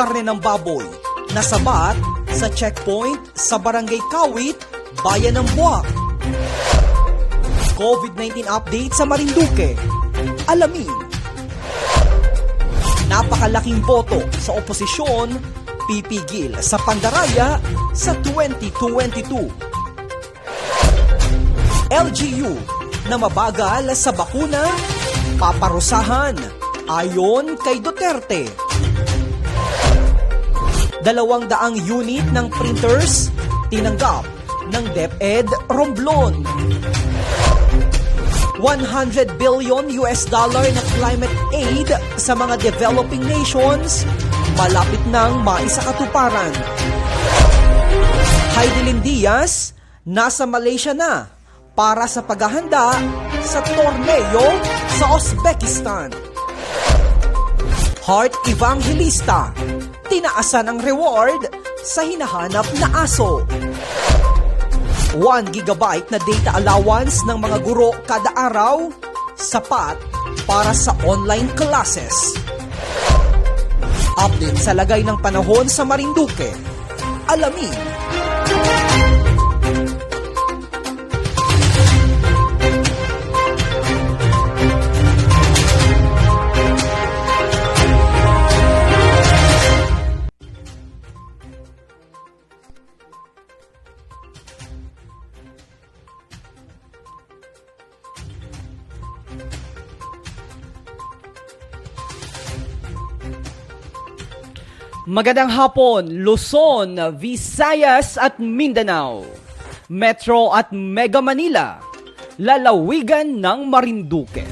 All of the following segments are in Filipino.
Karne ng baboy, nasabat sa checkpoint sa Barangay Kawit, Bayan ng Buwak. COVID-19 update sa Marinduque. Alamin. Napakalaking boto sa oposisyon, pipigil sa pandaraya sa 2022. LGU na mabagal sa bakuna, paparusahan ayon kay Duterte. Dalawang daang unit ng printers tinanggap ng DepEd Romblon. 100 billion US dollar na climate aid sa mga developing nations malapit nang maisakatuparan. Heidelin Diaz nasa Malaysia na para sa paghahanda sa torneo sa Uzbekistan. Heart Evangelista, tinaasan ang reward sa hinahanap na aso. 1 gigabyte na data allowance ng mga guro kada araw, sapat para sa online classes. Update sa lagay ng panahon sa Marinduque. Alamin Magandang hapon, Luzon, Visayas at Mindanao, Metro at Mega Manila, lalawigan ng Marinduque.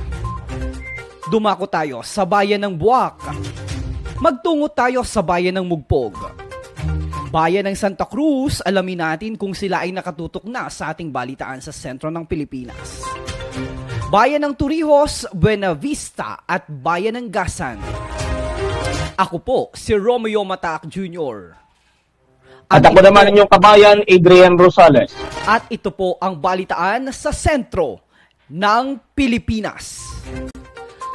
Dumako tayo sa bayan ng Buwak. Magtungo tayo sa bayan ng Mugpog. Bayan ng Santa Cruz, alamin natin kung sila ay nakatutok na sa ating balitaan sa sentro ng Pilipinas. Bayan ng Torrijos, Buena Vista at Bayan ng Gasan. Ako po, si Romeo Mataak Jr. At ako naman inyong kabayan, Adrian Rosales. At ito po ang balitaan sa sentro ng Pilipinas.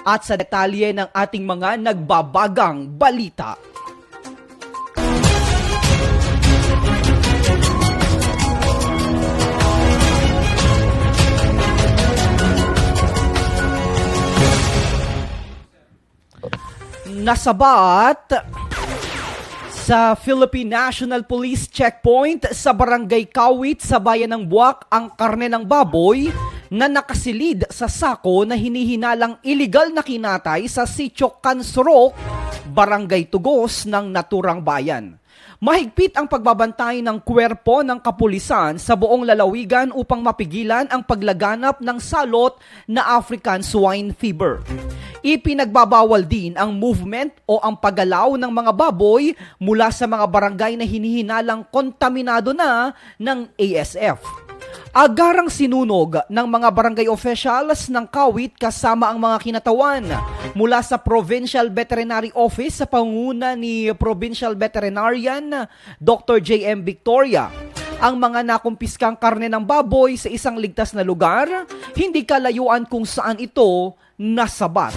At sa detalye ng ating mga nagbabagang balita. Nasabat sa Philippine National Police Checkpoint sa Barangay Kawit sa Bayan ng Buwak ang karne ng baboy na nakasilid sa sako na hinihinalang iligal na kinatay sa Sitio Kansurok, Barangay Tugos ng Naturang Bayan. Mahigpit ang pagbabantay ng kwerpo ng kapulisan sa buong lalawigan upang mapigilan ang paglaganap ng salot na African swine fever. Ipinagbabawal din ang movement o ang paggalaw ng mga baboy mula sa mga barangay na hinihinalang kontaminado na ng ASF. Agarang sinunog ng mga barangay officials ng Kawit kasama ang mga kinatawan mula sa Provincial Veterinary Office sa panguna ni Provincial Veterinarian Dr. J.M. Victoria. Ang mga nakumpiskang karne ng baboy sa isang ligtas na lugar, hindi kalayuan kung saan ito nasabat.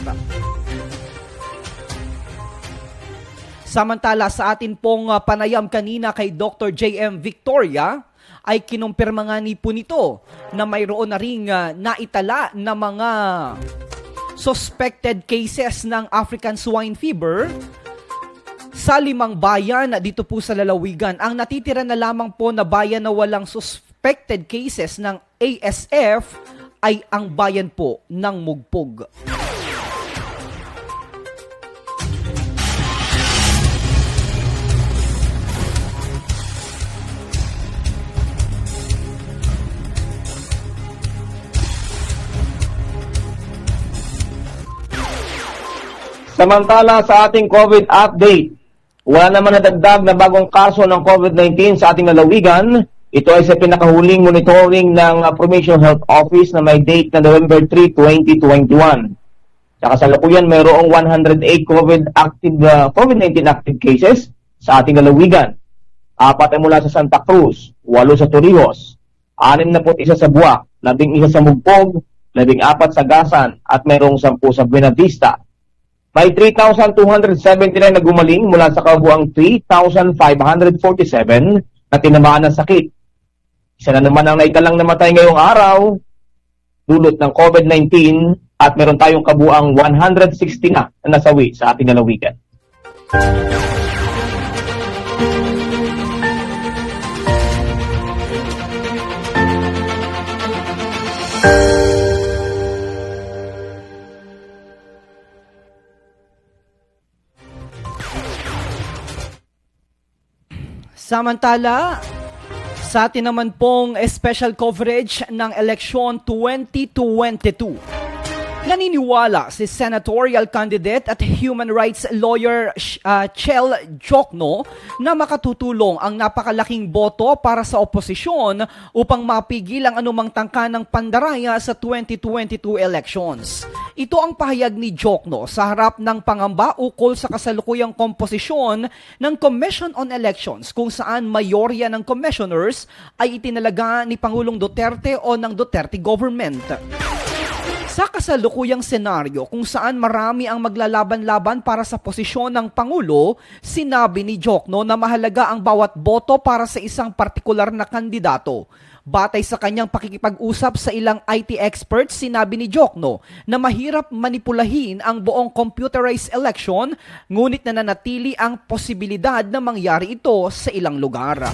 Samantala sa atin pong uh, panayam kanina kay Dr. J.M. Victoria, ay kinumpirma nga ni po nito na mayroon na ring uh, naitala na mga suspected cases ng African swine fever sa limang bayan dito po sa lalawigan. Ang natitira na lamang po na bayan na walang suspected cases ng ASF ay ang bayan po ng Mugpog. Samantala sa ating COVID update, wala naman nadagdag na bagong kaso ng COVID-19 sa ating lalawigan. Ito ay sa pinakahuling monitoring ng uh, Provincial Health Office na may date na November 3, 2021. Sa kasalukuyan, mayroong 108 COVID active uh, COVID-19 active cases sa ating lalawigan. Apat ay mula sa Santa Cruz, walo sa Torrijos, anim na isa sa Buwak, labing isa sa Mugpog, labing apat sa Gasan at mayroong sampu sa Buena Vista. May 3,279 na gumaling mula sa kabuang 3,547 na tinamaan ng sakit. Isa na naman ang naitalang namatay ngayong araw, dulot ng COVID-19 at meron tayong kabuang 160 na na nasawi sa ating lalawigan. Samantala, sa atin naman pong special coverage ng eleksyon 2022. Naniniwala si senatorial candidate at human rights lawyer uh, Chel Jokno na makatutulong ang napakalaking boto para sa oposisyon upang mapigil ang anumang tangka ng pandaraya sa 2022 elections. Ito ang pahayag ni Jokno sa harap ng pangamba ukol sa kasalukuyang komposisyon ng Commission on Elections kung saan mayorya ng commissioners ay itinalaga ni Pangulong Duterte o ng Duterte government. Sa kasalukuyang senaryo kung saan marami ang maglalaban-laban para sa posisyon ng Pangulo, sinabi ni Jokno na mahalaga ang bawat boto para sa isang partikular na kandidato. Batay sa kanyang pakikipag-usap sa ilang IT experts, sinabi ni Jokno na mahirap manipulahin ang buong computerized election, ngunit nananatili ang posibilidad na mangyari ito sa ilang lugar.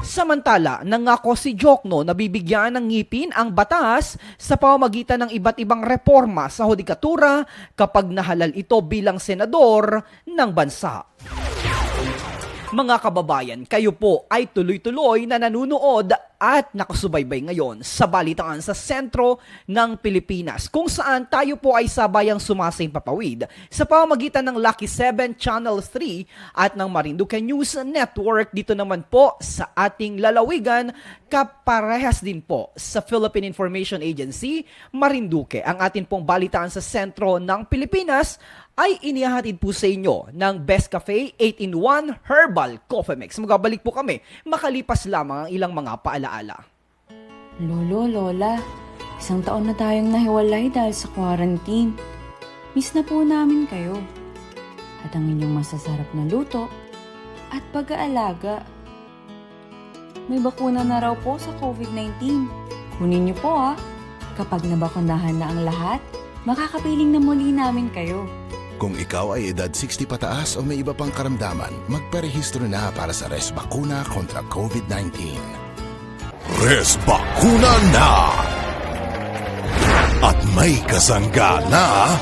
Samantala, nangako si Jokno na bibigyan ng ngipin ang batas sa pamamagitan ng iba't ibang reforma sa hudikatura kapag nahalal ito bilang senador ng bansa. Mga kababayan, kayo po ay tuloy-tuloy na nanunood at nakasubaybay ngayon sa balitaan sa sentro ng Pilipinas kung saan tayo po ay sabayang sumasing papawid sa pamamagitan ng Lucky 7 Channel 3 at ng Marinduque News Network dito naman po sa ating lalawigan kaparehas din po sa Philippine Information Agency Marinduque. Ang atin pong balitaan sa sentro ng Pilipinas ay inihahatid po sa inyo ng Best Cafe 8-in-1 Herbal Coffee Mix. Magabalik po kami makalipas lamang ang ilang mga paalaala. Lolo, Lola, isang taon na tayong nahiwalay dahil sa quarantine. Miss na po namin kayo. At ang inyong masasarap na luto at pag-aalaga. May bakuna na raw po sa COVID-19. Kunin niyo po ah. Kapag nabakunahan na ang lahat, makakapiling na muli namin kayo. Kung ikaw ay edad 60 pataas o may iba pang karamdaman, magparehistro na para sa Res Bakuna kontra COVID-19. Res Bakuna na! At may kasangga na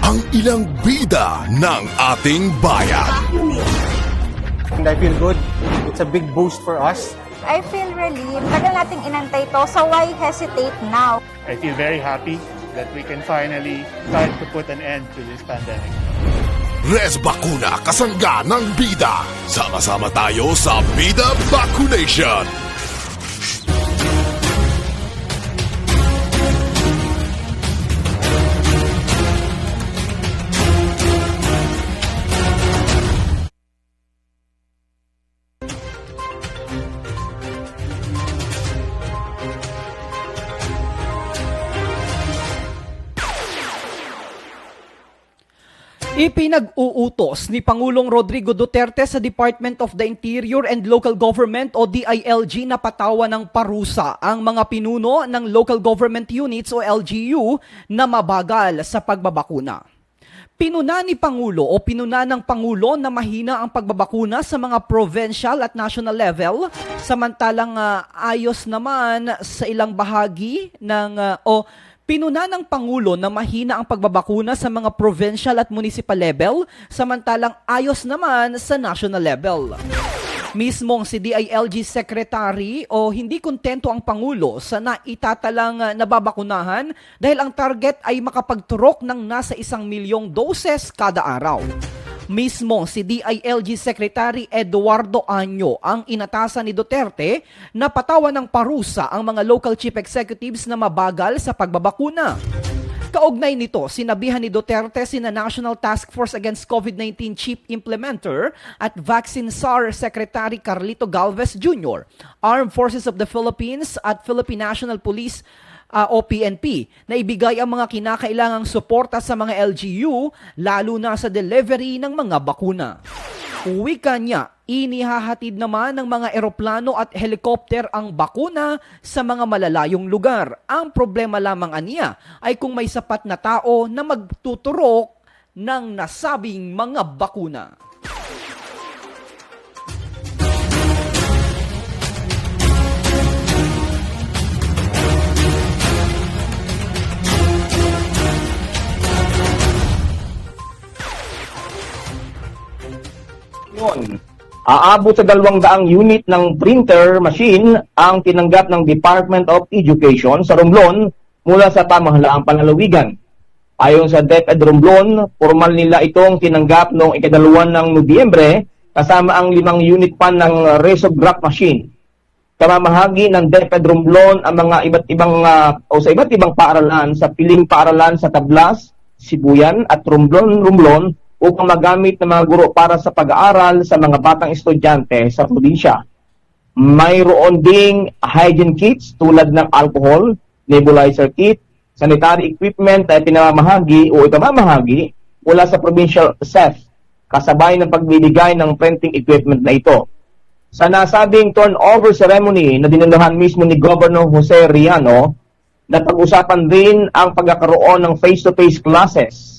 ang ilang bida ng ating bayan. And I feel good. It's a big boost for us. I feel relieved. Tagal nating inantay to, so why hesitate now? I feel very happy that we can finally start to put an end to this pandemic. Res Bakuna kasangga ng bida. Sama-sama tayo sa Bida Vaccination. Ipinag-uutos ni Pangulong Rodrigo Duterte sa Department of the Interior and Local Government o DILG na patawa ng parusa ang mga pinuno ng Local Government Units o LGU na mabagal sa pagbabakuna. Pinuna ni Pangulo o pinuna ng Pangulo na mahina ang pagbabakuna sa mga provincial at national level samantalang uh, ayos naman sa ilang bahagi ng uh, o Pinuna ng Pangulo na mahina ang pagbabakuna sa mga provincial at municipal level, samantalang ayos naman sa national level. Mismong si DILG Secretary o hindi kontento ang Pangulo sa naitatalang nababakunahan dahil ang target ay makapagturok ng nasa isang milyong doses kada araw. Mismo si DILG Secretary Eduardo Anyo ang inatasan ni Duterte na patawan ng parusa ang mga local chief executives na mabagal sa pagbabakuna. Kaugnay nito, sinabihan ni Duterte sina National Task Force Against COVID-19 Chief Implementer at Vaccine SAR Secretary Carlito Galvez Jr., Armed Forces of the Philippines at Philippine National Police ah, o PNP na ibigay ang mga kinakailangang suporta sa mga LGU lalo na sa delivery ng mga bakuna. Wika niya, inihahatid naman ng mga eroplano at helikopter ang bakuna sa mga malalayong lugar. Ang problema lamang aniya ay kung may sapat na tao na magtuturok ng nasabing mga bakuna. Yun. Aabot sa dalawang daang unit ng printer machine ang tinanggap ng Department of Education sa Romblon mula sa pamahalaang panlalawigan. Ayon sa DepEd Romblon, formal nila itong tinanggap noong ikadalawan ng Nobyembre kasama ang limang unit pa ng Resograph machine. Kamamahagi ng DepEd Romblon ang mga iba't ibang ah, o sa iba't ibang paaralan sa piling paaralan sa Tablas, Sibuyan at Romblon Romblon upang magamit ng mga guro para sa pag-aaral sa mga batang estudyante sa probinsya. Mayroon ding hygiene kits tulad ng alcohol, nebulizer kit, sanitary equipment na pinamamahagi o ipamamahagi mula sa provincial SEF kasabay ng pagbibigay ng printing equipment na ito. Sa nasabing turnover ceremony na dinaluhan mismo ni Governor Jose Riano, napag-usapan din ang pagkakaroon ng face-to-face classes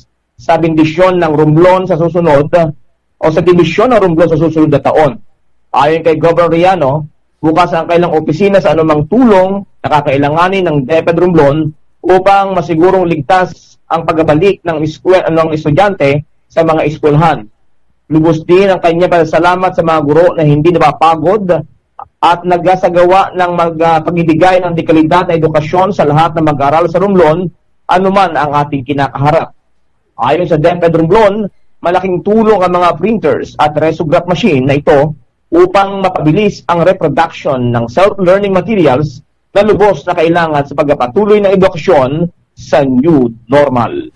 sa bindisyon ng Romblon sa susunod o sa dibisyon ng Romblon sa susunod na taon. Ayon kay Governor Riano, bukas ang kailang opisina sa anumang tulong na kakailanganin ng DepEd Romblon upang masigurong ligtas ang pagbabalik ng, eskwel, ng estudyante sa mga eskwelahan. Lubos din ang kanya pasalamat sa mga guro na hindi napapagod at nagsasagawa ng mag, uh, pagbibigay ng dekalidad na edukasyon sa lahat ng mag-aaral sa Romblon, anuman ang ating kinakaharap. Ayon sa DepEd Romblon, malaking tulong ang mga printers at resograph machine na ito upang mapabilis ang reproduction ng self-learning materials na lubos na kailangan sa pagpapatuloy ng edukasyon sa new normal.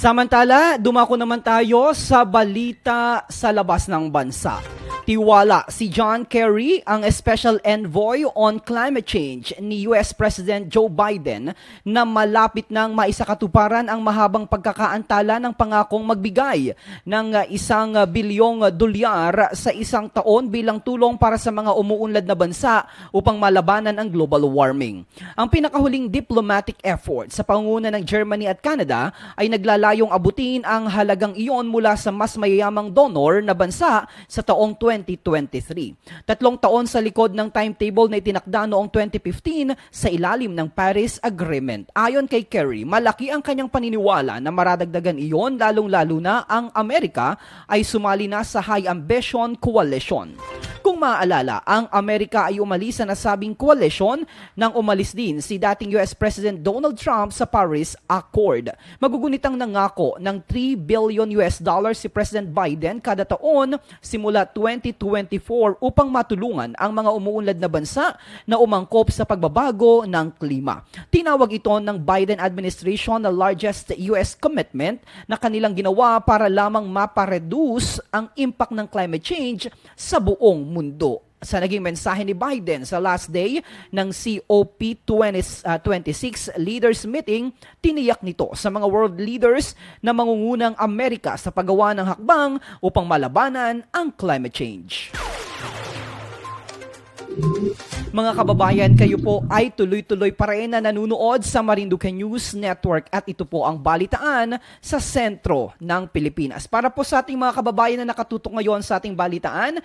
Samantala, dumako naman tayo sa balita sa labas ng bansa. Tiwala si John Kerry, ang Special Envoy on Climate Change ni US President Joe Biden na malapit nang maisakatuparan ang mahabang pagkakaantala ng pangakong magbigay ng isang bilyong dolyar sa isang taon bilang tulong para sa mga umuunlad na bansa upang malabanan ang global warming. Ang pinakahuling diplomatic effort sa pangunguna ng Germany at Canada ay naglalayong abutin ang halagang iyon mula sa mas mayayamang donor na bansa sa taong 2023. Tatlong taon sa likod ng timetable na itinakda noong 2015 sa ilalim ng Paris Agreement. Ayon kay Kerry, malaki ang kanyang paniniwala na maradagdagan iyon lalong-lalo na ang Amerika ay sumali na sa High Ambition Coalition. Maaalala, ang Amerika ay umalis sa nasabing koalisyon nang umalis din si dating US President Donald Trump sa Paris Accord. Magugunitang nangako ng 3 billion US dollars si President Biden kada taon simula 2024 upang matulungan ang mga umuunlad na bansa na umangkop sa pagbabago ng klima. Tinawag ito ng Biden administration na largest US commitment na kanilang ginawa para lamang mapareduce ang impact ng climate change sa buong mundo sa naging mensahe ni Biden sa last day ng COP26 uh, Leaders Meeting, tiniyak nito sa mga world leaders na mangungunang Amerika sa paggawa ng hakbang upang malabanan ang climate change. Mga kababayan, kayo po ay tuloy-tuloy pa rin na nanunood sa Marinduque News Network at ito po ang balitaan sa sentro ng Pilipinas. Para po sa ating mga kababayan na nakatutok ngayon sa ating balitaan,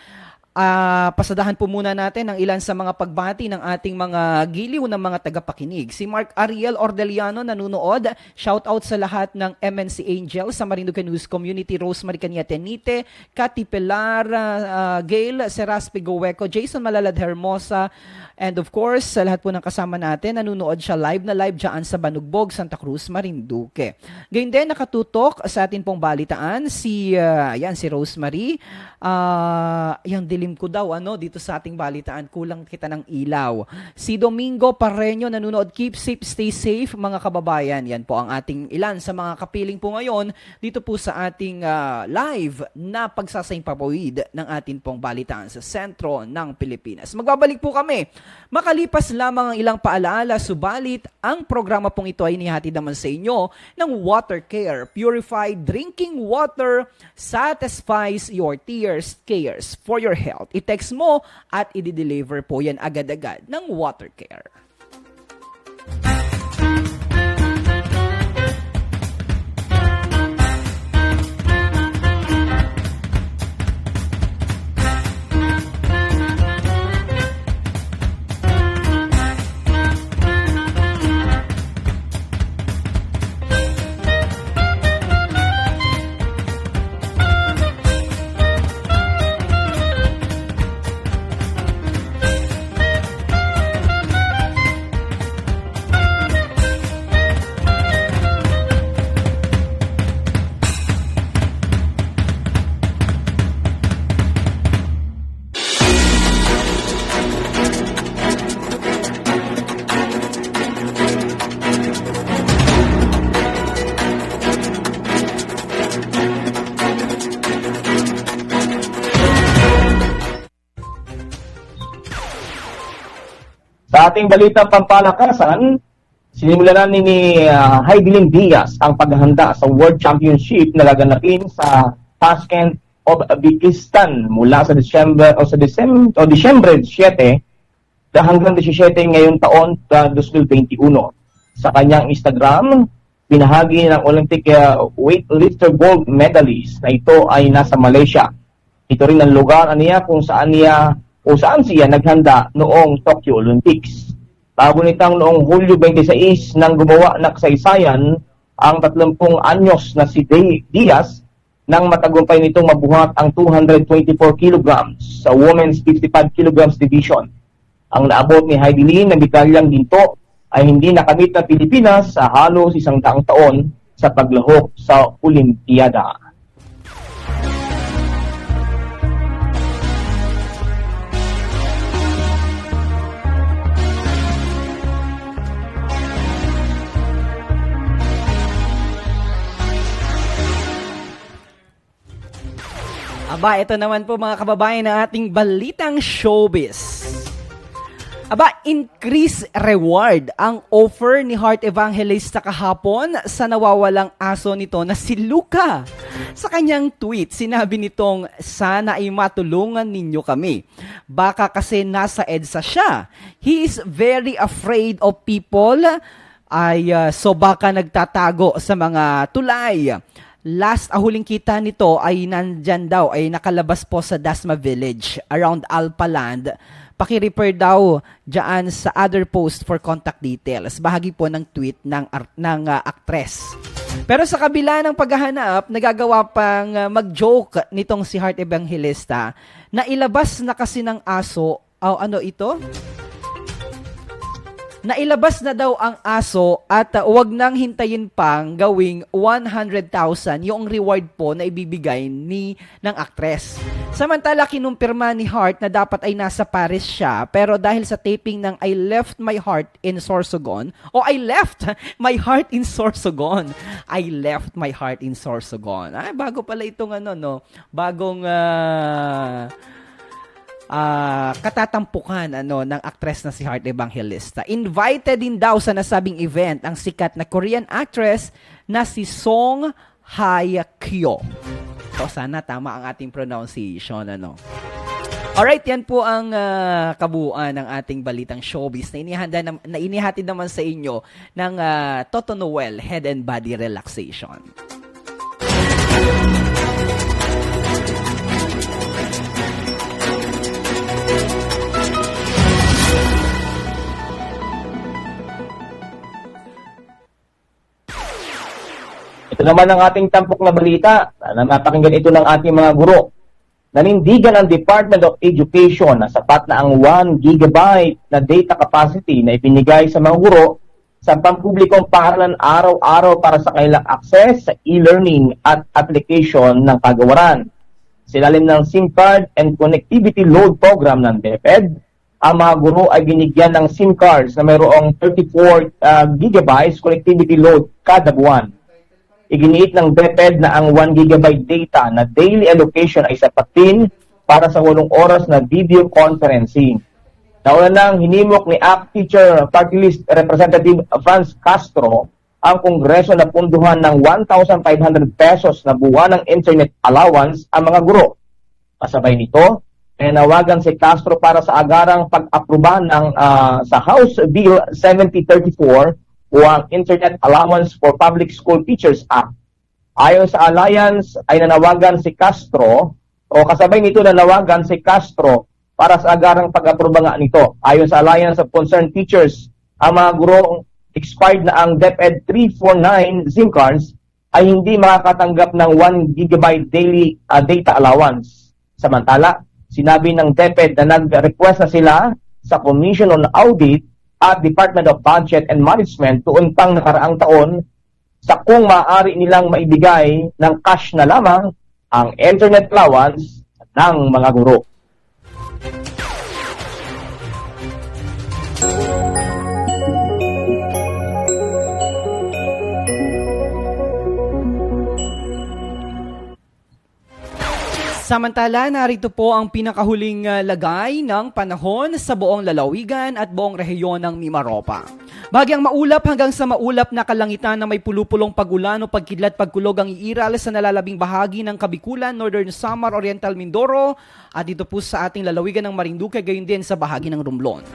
uh, pasadahan po muna natin ang ilan sa mga pagbati ng ating mga giliw ng mga tagapakinig. Si Mark Ariel Ordeliano nanunood. Shout out sa lahat ng MNC Angel sa Marinduque News Community, Rosemary Caniatenite, Kati Pilar, uh, Gail Seraspi Goweco, Jason Malalad Hermosa, and of course, sa lahat po ng kasama natin, nanunood siya live na live dyan sa Banugbog, Santa Cruz, Marinduque. Gayun din, nakatutok sa atin pong balitaan si, uh, yan, si Rosemary, uh, yung madilim ko daw ano dito sa ating balitaan. Kulang kita ng ilaw. Si Domingo Pareño nanonood. Keep safe, stay safe mga kababayan. Yan po ang ating ilan sa mga kapiling po ngayon dito po sa ating ah, live na pagsasaimpapawid ng ating pong balitaan sa sentro ng Pilipinas. Magbabalik po kami. Makalipas lamang ang ilang paalaala, subalit ang programa pong ito ay inihatid naman sa inyo ng Water Care. Purified drinking water satisfies your tears, cares for your health. I-text mo at i-deliver po yan agad-agad ng Water Care. Ating balitang pampalakasan, sinimulan na ni, uh, Heidelin Diaz ang paghahanda sa World Championship na gaganapin sa Tashkent of Uzbekistan mula sa December o sa December o Disyembre 7 na hanggang 17 ngayong taon uh, 2021. Sa kanyang Instagram, pinahagi ng Olympic uh, weightlifter gold medalist na ito ay nasa Malaysia. Ito rin ang lugar niya kung saan niya o saan siya naghanda noong Tokyo Olympics. Bago nitang noong Hulyo 26 nang gumawa ng kasaysayan ang 30 anyos na si Diaz nang matagumpay nitong mabuhat ang 224 kilograms sa women's 55 kilograms division. Ang naabot ni Heidi Lee na medalyang ginto ay hindi nakamit ng Pilipinas sa halos isang daang taon sa paglahok sa Olimpiada. Aba, ito naman po mga kababayan ng ating balitang showbiz. Aba, increase reward ang offer ni Heart Evangelista kahapon sa nawawalang aso nito na si Luca. Sa kanyang tweet, sinabi nitong, sana ay matulungan ninyo kami. Baka kasi nasa EDSA siya. He is very afraid of people ay uh, so baka nagtatago sa mga tulay. Last ahuling kita nito ay nandyan daw, ay nakalabas po sa Dasma Village around Alpaland. Paki-refer daw dyan sa other post for contact details. Bahagi po ng tweet ng, ng uh, actress. Pero sa kabila ng paghahanap, nagagawa pang uh, mag-joke nitong si Heart Evangelista na ilabas na kasi ng aso, oh, ano ito? Nailabas na daw ang aso at uh, wag nang hintayin pang gawing 100,000 yung reward po na ibibigay ni ng actress. Samantala kinumpirma ni Hart na dapat ay nasa Paris siya pero dahil sa taping ng I Left My Heart in Sorsogon o I Left My Heart in Sorsogon. I Left My Heart in Sorsogon. Ay, bago pala itong ano no, bagong uh, ah katatampukan ano ng aktres na si Heart Evangelista. Invited din daw sa nasabing event ang sikat na Korean actress na si Song Hye Kyo. So sana tama ang ating pronunciation ano. Alright, yan po ang ah, kabuuan ng ating balitang showbiz na inihanda na, na inihatid naman sa inyo ng uh, Toto Noel Head and Body Relaxation. Ito naman ang ating tampok na balita na napakinggan ito ng ating mga guro. Nanindigan ang Department of Education na sapat na ang 1 gigabyte na data capacity na ibinigay sa mga guro sa pampublikong paaralan araw-araw para sa kanilang access sa e-learning at application ng kagawaran. Silalim ng SIM card and connectivity load program ng DepEd, ang mga guro ay binigyan ng SIM cards na mayroong 34 uh, gigabytes connectivity load kada buwan. Iginiit ng DepEd na ang 1 gigabyte data na daily allocation ay sapat din para sa walong oras na video conferencing. Nauna nang hinimok ni ACT Teacher Party List Representative Franz Castro ang Kongreso na punduhan ng 1,500 pesos na buwan ng internet allowance ang mga guro. Kasabay nito, nawagan si Castro para sa agarang pag-aproba ng ah, sa House Bill 7034 o ang Internet Allowance for Public School Teachers Act. Ayon sa Alliance ay nanawagan si Castro o kasabay nito nanawagan si Castro para sa agarang pag-aproba nito. Ayon sa Alliance of Concerned Teachers, ang mga guro expired na ang DepEd 349 SIM cards ay hindi makakatanggap ng 1 gigabyte daily ah, data allowance. Samantala, sinabi ng DepEd na nag-request na sila sa Commission on Audit at Department of Budget and Management tuon pang nakaraang taon sa kung maaari nilang maibigay ng cash na lamang ang internet allowance ng mga guro. Samantala, narito po ang pinakahuling uh, lagay ng panahon sa buong lalawigan at buong rehiyon ng Mimaropa. Bagyang maulap hanggang sa maulap na kalangitan na may pulupulong pagulan o pagkidlat pagkulog ang iiral sa nalalabing bahagi ng Kabikulan, Northern Samar, Oriental Mindoro at dito po sa ating lalawigan ng Marinduque gayon din sa bahagi ng Romblon.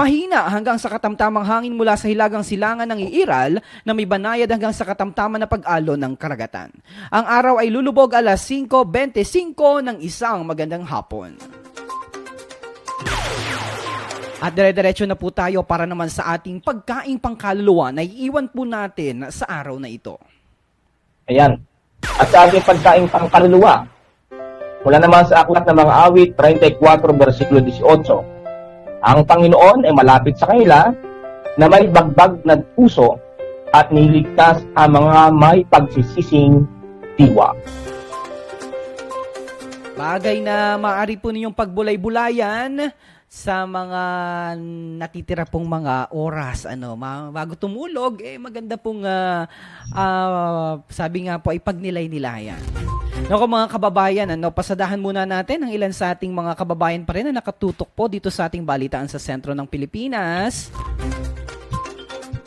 Mahina hanggang sa katamtamang hangin mula sa hilagang silangan ng iiral na may banayad hanggang sa katamtaman na pag-alo ng karagatan. Ang araw ay lulubog alas 5.25 ng isang magandang hapon. At dire-diretso na po tayo para naman sa ating pagkaing pangkaluluwa na iiwan po natin sa araw na ito. Ayan. At sa ating pagkaing pangkaluluwa, mula naman sa aklat ng mga awit, 34 versikulo 18, ang Panginoon ay malapit sa kanila na may bagbag na puso at niligtas ang mga may pagsisising diwa. Bagay na maaari po ninyong pagbulay-bulayan sa mga natitira pong mga oras ano bago tumulog eh maganda pong ah, ah, sabi nga po ay pagnilay-nilayan. Nako mga kababayan, ano, pasadahan muna natin ang ilan sa ating mga kababayan pa rin na nakatutok po dito sa ating balitaan sa sentro ng Pilipinas.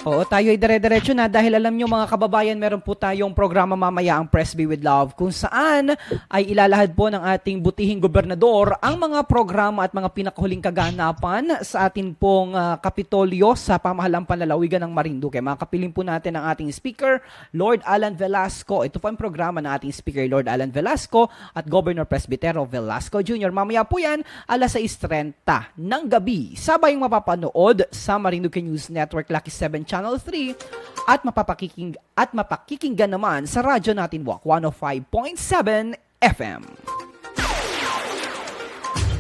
Oo, tayo ay dire-diretso na dahil alam nyo mga kababayan, meron po tayong programa mamaya ang Press Be With Love kung saan ay ilalahad po ng ating butihing gobernador ang mga programa at mga pinakahuling kaganapan sa atin pong ah, Kapitolyo sa pamahalang panlalawigan ng Marinduque. Mga kapiling po natin ang ating speaker, Lord Alan Velasco. Ito po ang programa ng ating speaker, Lord Alan Velasco at Governor Presbytero Velasco Jr. Mamaya po yan, alas 6.30 ng gabi. Sabay mapapanood sa Marinduque News Network Lucky 7 Channel 3 at mapapakiking at mapakikinggan naman sa radyo natin Walk 105.7 FM.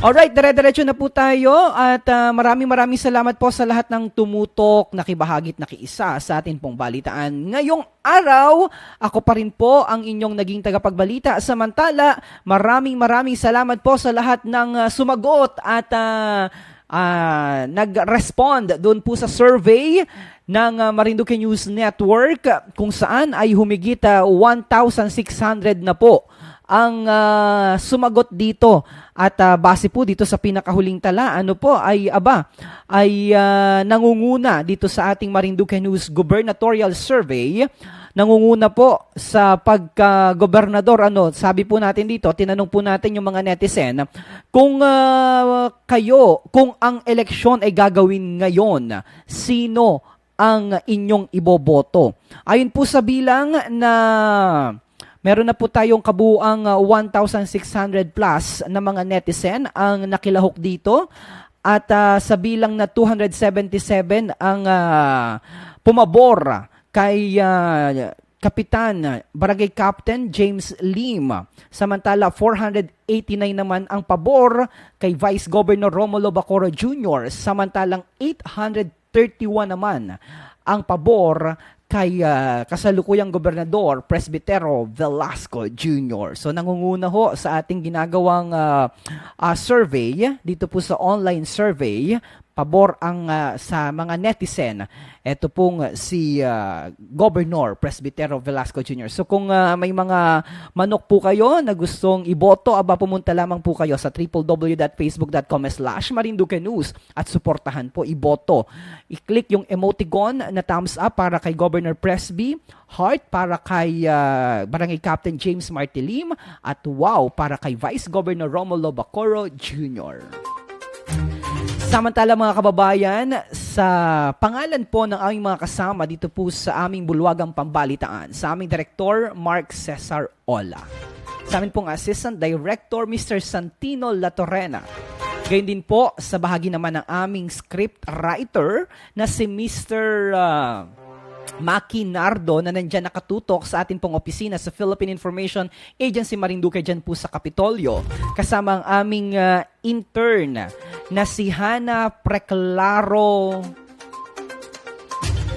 Alright, dire-diretso na po tayo at ah, maraming maraming salamat po sa lahat ng tumutok, nakibahagit, nakiisa sa atin pong balitaan. Ngayong araw, ako pa rin po ang inyong naging tagapagbalita. Samantala, maraming maraming salamat po sa lahat ng ah, sumagot at ah, ah, nag-respond doon po sa survey ng ah, Marinduque News Network kung saan ay humigit ah, 1,600 na po ang ah, sumagot dito. At ah, base po dito sa pinakahuling tala ano po ay aba ay ah, nangunguna dito sa ating Marinduque News Gubernatorial Survey. Nangunguna po sa pagka-gobernador ano sabi po natin dito tinanong po natin yung mga netizen kung ah, kayo kung ang eleksyon ay gagawin ngayon sino ang inyong iboboto ayon po sa bilang na Meron na po tayong kabuang uh, 1,600 plus na mga netizen ang nakilahok dito. At uh, sa bilang na 277 ang uh, pumabor kay uh, Kapitan Barangay Captain James Lim. Samantala 489 naman ang pabor kay Vice Governor Romulo Bacoro Jr. Samantalang 831 naman ang pabor kay ah, kasalukuyang gobernador Presbitero Velasco Jr. So nangunguna ho sa ating ginagawang ah, ah, survey dito po sa online survey pabor ang ah, sa mga netizen. Ito pong si ah, Governor Presbitero Velasco Jr. So kung ah, may mga manok po kayo na gustong iboto, aba pumunta lamang po kayo sa www.facebook.com slash Marinduque News at suportahan po, iboto. I-click yung emoticon na thumbs up para kay Governor Presby, heart para kay ah, Barangay Captain James Martilim, at wow para kay Vice Governor Romulo Bacoro Jr. Samantala mga kababayan, sa pangalan po ng aming mga kasama dito po sa aming bulwagang pambalitaan, sa aming Director Mark Cesar Ola. Sa amin pong Assistant Director Mr. Santino Latorena. Gayun din po sa bahagi naman ng aming script writer na si Mr. ah, Maki Nardo na nandyan nakatutok sa atin pong opisina sa Philippine Information Agency Marinduque dyan po sa Kapitolyo. Kasama ang aming ah, intern na si Hana Preclaro.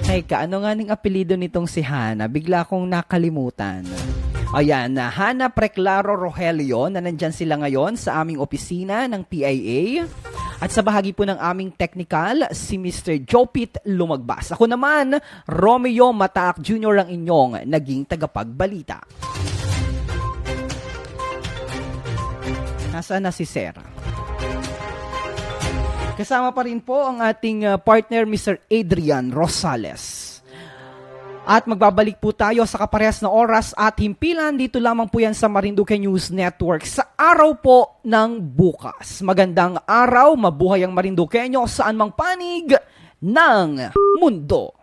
Teka, ano nga ning apelido nitong si Hana? Bigla kong nakalimutan. Ayan, na Hana Preclaro Rogelio na nandyan sila ngayon sa aming opisina ng PIA. At sa bahagi po ng aming technical, si Mr. Jopit Lumagbas. Ako naman, Romeo Mataak Jr. ang inyong naging tagapagbalita. Nasaan na si Sarah? Kasama pa rin po ang ating uh, partner Mr. Adrian Rosales. At magbabalik po tayo sa kaparehas na oras at himpilan dito lamang po yan sa Marinduque News Network sa araw po ng bukas. Magandang araw, mabuhay ang Marinduqueño saan mang panig ng mundo.